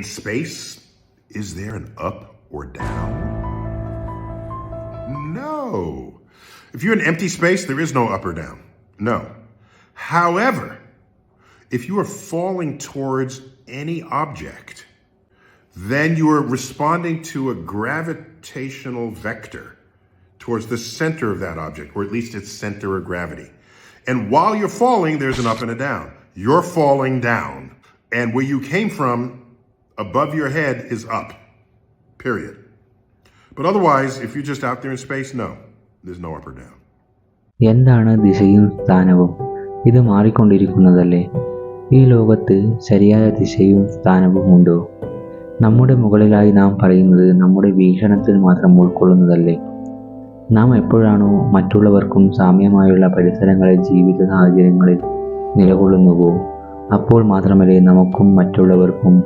In space, is there an up or down? No. If you're in empty space, there is no up or down. No. However, if you are falling towards any object, then you are responding to a gravitational vector towards the center of that object, or at least its center of gravity. And while you're falling, there's an up and a down. You're falling down. And where you came from, above your head, is up. Period. But otherwise, if you're just out there in space, no, there's no up or down. എന്താണ് ദിശയും സ്ഥാനവും ഇത് മാറിക്കൊണ്ടിരിക്കുന്നതല്ലേ ഈ ലോകത്ത് ശരിയായ ദിശയും സ്ഥാനവും ഉണ്ടോ നമ്മുടെ മുകളിലായി നാം പറയുന്നത് നമ്മുടെ വീക്ഷണത്തിൽ മാത്രം ഉൾക്കൊള്ളുന്നതല്ലേ നാം എപ്പോഴാണോ മറ്റുള്ളവർക്കും സാമ്യമായുള്ള പരിസരങ്ങളിൽ ജീവിത സാഹചര്യങ്ങളിൽ നിലകൊള്ളുന്നുവോ അപ്പോൾ മാത്രമല്ലേ നമുക്കും മറ്റുള്ളവർക്കും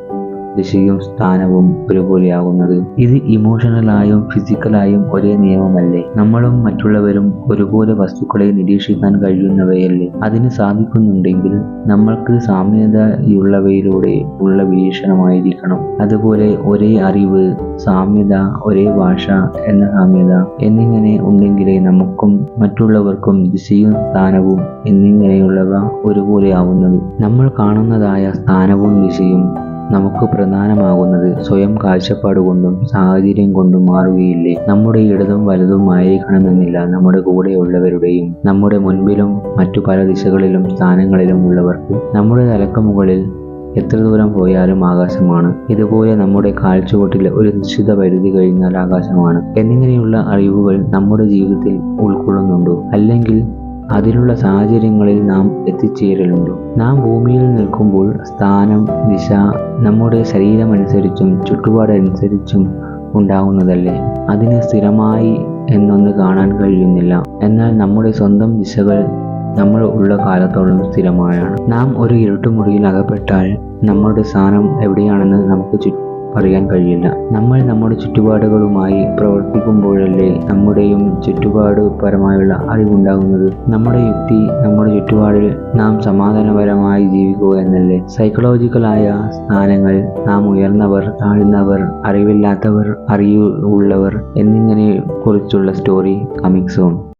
ദിശയും സ്ഥാനവും ഒരുപോലെയാകുന്നത് ഇത് ഇമോഷണലായും ഫിസിക്കലായും ഒരേ നിയമമല്ലേ? നമ്മളും മറ്റുള്ളവരും ഒരുപോലെ വസ്തുക്കളെ നിരീക്ഷിക്കാൻ കഴിയുന്നവയല്ലേ? അതിന് സാധിക്കുന്നുണ്ടെങ്കിൽ നമ്മൾക്ക് സാമ്യതയുള്ളവയിലൂടെ ഉള്ള വീക്ഷണമായിരിക്കണം. അതുപോലെ ഒരേ അറിവ് സാമ്യത ഒരേ ഭാഷ എന്ന സാമ്യത എന്നിങ്ങനെ ഉണ്ടെങ്കിലേ നമുക്കും മറ്റുള്ളവർക്കും ദിശയും സ്ഥാനവും എന്നിങ്ങനെയുള്ളവ ഒരുപോലെ ആവുന്നത് നമ്മൾ കാണുന്നതായ സ്ഥാനവും ദിശയും നമുക്ക് പ്രധാനമാകുന്നത് സ്വയം കാഴ്ചപ്പാട് കൊണ്ടും സാഹചര്യം കൊണ്ടും മാറുകയില്ലേ? നമ്മുടെ ഇടതും വലതും ആയിരിക്കണമെന്നില്ല നമ്മുടെ കൂടെയുള്ളവരുടെയും നമ്മുടെ മുൻപിലും മറ്റു പല ദിശകളിലും സ്ഥാനങ്ങളിലും ഉള്ളവർക്ക്. നമ്മുടെ തലക്ക് മുകളിൽ എത്ര ദൂരം പോയാലും ആകാശമാണ്. ഇതുപോലെ നമ്മുടെ കാഴ്ചവട്ടിൽ ഒരു നിശ്ചിത പരിധി കഴിഞ്ഞാൽ ആകാശമാണ്. എന്നിങ്ങനെയുള്ള അറിവുകൾ നമ്മുടെ ജീവിതത്തിൽ ഉൾക്കൊള്ളുന്നുണ്ടോ? അല്ലെങ്കിൽ അതിലുള്ള സാഹചര്യങ്ങളിൽ നാം എത്തിച്ചേരലുണ്ടോ. നാം ഭൂമിയിൽ നിൽക്കുമ്പോൾ സ്ഥാനം ദിശ നമ്മുടെ ശരീരമനുസരിച്ചും ചുറ്റുപാടനുസരിച്ചും ഉണ്ടാകുന്നതല്ലേ അതിന് സ്ഥിരമായി എന്നൊന്ന് കാണാൻ കഴിയുന്നില്ല. എന്നാൽ നമ്മുടെ സ്വന്തം ദിശകൾ നമ്മൾ ഉള്ള കാലത്തോളം സ്ഥിരമായാണ്. നാം ഒരു ഇരുട്ടുമുറിയിൽ അകപ്പെട്ടാൽ നമ്മുടെ സ്ഥാനം എവിടെയാണെന്ന് നമുക്ക് ചു പറയാൻ കഴിയില്ല. നമ്മൾ നമ്മുടെ ചുറ്റുപാടുകളുമായി പ്രവർത്തിക്കുമ്പോഴല്ലേ നമ്മുടെയും ചുറ്റുപാട് പരമായുള്ള അറിവുണ്ടാകുന്നത്? നമ്മുടെ യുക്തി നമ്മുടെ ചുറ്റുപാടിൽ നാം സമാധാനപരമായി ജീവിക്കുക എന്നല്ലേ? സൈക്കോളജിക്കലായ സ്ഥാനങ്ങൾ നാം ഉയർന്നവർ താഴ്ന്നവർ അറിവില്ലാത്തവർ അറിവുള്ളവർ എന്നിങ്ങനെ കുറിച്ചുള്ള സ്റ്റോറി കമിക്സും